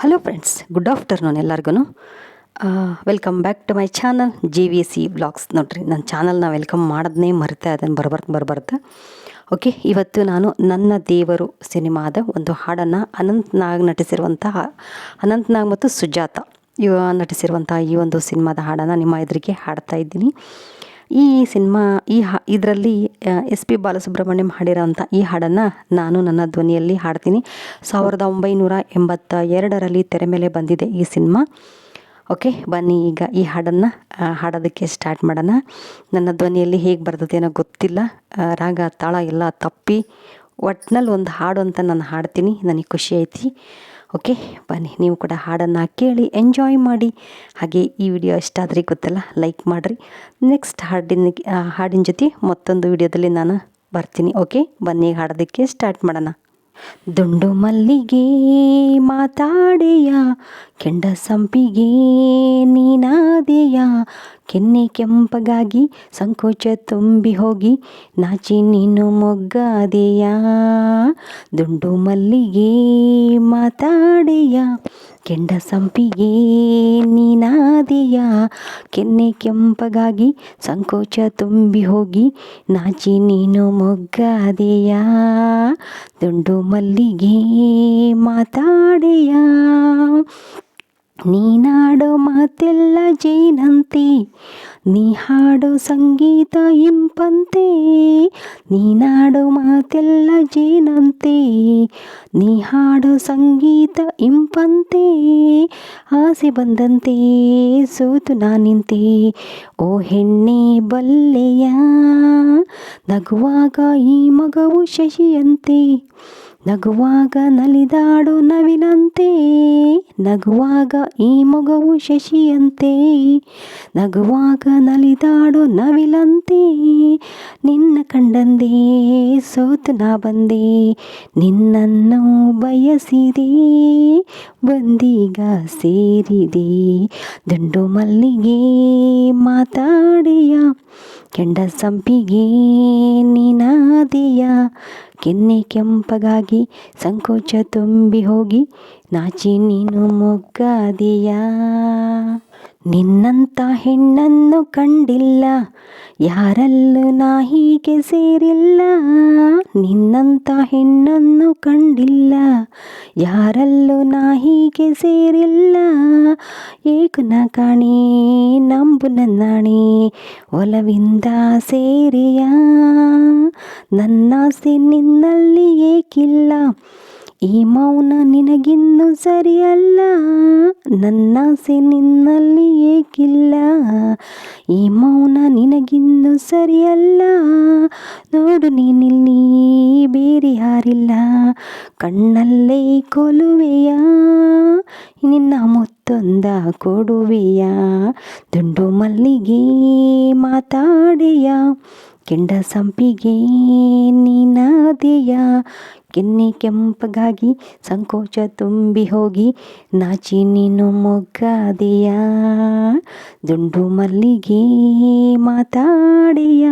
Hello friends good afternoon ಎಲ್ಲರಿಗೂ welcome back to my channel G V C vlogs ನೋಡ್ರಿ ನನ್ನ ಚಾನಲ್ನ welcome ಮಾಡೋದನ್ನೇ ಮರಿತಾ ಅದನ್ನು ಬರ್ಬರ್ತ ಬರಬಾರ್ದು ಓಕೆ ಇವತ್ತು ನಾನು ನನ್ನ ದೇವರು ಸಿನಿಮಾದ ಒಂದು ಹಾಡನ್ನು ಅನಂತ್ ನಾಗ್ ನಟಿಸಿರುವಂತಹ ಅನಂತ್ ನಾಗ್ ಮತ್ತು ಸುಜಾತ ಇವ ನಟಿಸಿರುವಂತಹ ಈ ಒಂದು ಸಿನಿಮಾದ ಹಾಡನ್ನು ನಿಮ್ಮ ಎದುರಿಗೆ ಹಾಡ್ತಾ ಇದ್ದೀನಿ. ಈ ಸಿನಿಮಾ, ಈ ಹಾ, ಇದರಲ್ಲಿ ಎಸ್ ಪಿ ಬಾಲಸುಬ್ರಹ್ಮಣ್ಯಂ ಹಾಡಿರೋಂಥ ಈ ಹಾಡನ್ನು ನಾನು ನನ್ನ ಧ್ವನಿಯಲ್ಲಿ ಹಾಡ್ತೀನಿ. ಸಾವಿರದ ಒಂಬೈನೂರ ಎಂಬತ್ತ ಎರಡರಲ್ಲಿ ತೆರೆ ಮೇಲೆ ಬಂದಿದೆ ಈ ಸಿನಿಮಾ. ಓಕೆ, ಬನ್ನಿ ಈಗ ಈ ಹಾಡನ್ನು ಹಾಡೋದಕ್ಕೆ ಸ್ಟಾರ್ಟ್ ಮಾಡೋಣ. ನನ್ನ ಧ್ವನಿಯಲ್ಲಿ ಹೇಗೆ ಬರ್ತದೆ ಏನೋ ಗೊತ್ತಿಲ್ಲ. ರಾಗ, ತಾಳ ಎಲ್ಲ ತಪ್ಪಿ ಒಟ್ನಲ್ಲಿ ಒಂದು ಹಾಡು ಅಂತ ನಾನು ಹಾಡ್ತೀನಿ. ನನಗೆ ಖುಷಿ ಐತಿ. ಓಕೆ, ಬನ್ನಿ, ನೀವು ಕೂಡ ಹಾಡನ್ನು ಕೇಳಿ ಎಂಜಾಯ್ ಮಾಡಿ. ಹಾಗೆ ಈ ವಿಡಿಯೋ ಇಷ್ಟ ಆದರೆ ಗೊತ್ತಲ್ಲ ಲೈಕ್ ಮಾಡಿರಿ. ನೆಕ್ಸ್ಟ್ ಹಾಡಿನ ಹಾಡಿನ ಜೊತೆ ಮತ್ತೊಂದು ವಿಡಿಯೋದಲ್ಲಿ ನಾನು ಬರ್ತೀನಿ, ಓಕೆ? ಬನ್ನಿ, ಹಾಡೋದಕ್ಕೆ ಸ್ಟಾರ್ಟ್ ಮಾಡೋಣ. ದುಂಡು ಮಲ್ಲಿಗೆ ಮಾತಾಡೆಯ, ಕೆಂಡ ಸಂಪಿಗೆ ನೀನಾದೆಯ. ಕೆನ್ನೆ ಕೆಂಪಗಾಗಿ ಸಂಕೋಚ ತುಂಬಿ ಹೋಗಿ ನಾಚಿ ನೀನು ಮೊಗ್ಗಾದೆಯ. ದುಂಡು ಮಲ್ಲಿಗೆ ಮಾತಾಡೆಯ ಕೆಂಡ ಸಂಪಿಗೆ ನೀನಾದೆಯ ಕೆನ್ನೆ ಕೆಂಪಗಾಗಿ ಸಂಕೋಚ ತುಂಬಿ ಹೋಗಿ ನಾಚಿ ನೀನು ಮೊಗ್ಗಾದೆಯ ದುಂಡು ಮಲ್ಲಿಗೆ ಮಾತಾಡೆಯ. ನೀನಾಡೋ ಮಾತೆಲ್ಲ ಜೈನಂತೆ ನೀ ಹಾಡೋ ಸಂಗೀತ ಇಂಪಂತೆ, ನೀನಾಡೋ ಮಾತೆಲ್ಲ ಜೇನಂತೆ ನೀ ಹಾಡೋ ಸಂಗೀತ ಇಂಪಂತೆ. ಆಸೆ ಬಂದಂತೆ ಸೋತು ನಾನಿಂತೆ ಓ ಹೆಣ್ಣೆ ಬಲ್ಲೆಯ, ನಗುವಾಗ ಈ ಮಗವು ಶಶಿಯಂತೆ. ನಗುವಾಗ ನಲಿದಾಡೋ ನವಿನಂತೆ, ನಗುವಾಗ ಈ ಮಗವು ಶಶಿಯಂತೆ, ನಗುವಾಗ ನಲಿದಾಡೋ ನವಿಲಂತೆ, ನಿನ್ನ ಕಂಡಂದೇ ಸೋತು ನಾ ಬಂದೆ, ನಿನ್ನನ್ನು ಬಯಸಿದೆ, ಬಂದೀಗ ಸೇರಿದೆ, ದುಂಡು ಮಲ್ಲಿಗೆ ಮಾತಾಡೆಯ, ಕೆಂಡ ಸಂಪಿಗೆ ನೀನಾದೆಯ ಕೆನ್ನೆ ಕೆಂಪಗಾಗಿ ಸಂಕೋಚ ತುಂಬಿ ಹೋಗಿ ನಾಚಿ ನೀನು ಮೊಗ್ಗಾದೆಯ? ನಿನ್ನಂಥ ಹೆಣ್ಣನ್ನು ಕಂಡಿಲ್ಲ, ಯಾರಲ್ಲೂ ನಾ ಹೀಗೆ ಸೇರಿಲ್ಲ. ನಿನ್ನಂತ ಹೆಣ್ಣನ್ನು ಕಂಡಿಲ್ಲ, ಯಾರಲ್ಲೂ ನಾ ಹೀಗೆ ಸೇರಿಲ್ಲ. ಏಕನ ಕಾಣಿ, ನಂಬು ನನ್ನಾಣಿ, ಒಲವಿಂದ ಸೇರಿಯ. ನನ್ನಾಸೆ ನಿನ್ನಲ್ಲಿ ಏಕಿಲ್ಲ ಈ ಮೌನ ನಿನಗಿನ್ನು ಸರಿಯಲ್ಲ. ನನ್ನಾಸೆ ನಿನ್ನಲ್ಲಿ ಏಕಿಲ್ಲ. ಈ ಮೌನ ನಿನಗಿನ್ನು ಸರಿಯಲ್ಲ. ನೋಡು ನೀನಿಲ್ಲಿ ಬೇರೆ ಯಾರಿಲ್ಲ. ಕಣ್ಣಲ್ಲೇ ಕೊಲುವೆಯ. ನಿನ್ನ ಮುತ್ತೊಂದ ಕೊಡುವೆಯ. ದುಂಡು ಮಲ್ಲಿಗೆ ಮಾತಾಡೆಯ. ಕೆಂಡ ಸಂಪಿಗೆ ನೀನಾದೆಯ? ಕೆನ್ನೆ ಕೆಂಪಗಾಗಿ ಸಂಕೋಚ ತುಂಬಿ ಹೋಗಿ ನಾಚಿ ನೀನು ಮೊಗ್ಗಾದೆಯ? ದುಂಡು ಮಲ್ಲಿಗೆ ಮಾತಾಡೆಯ?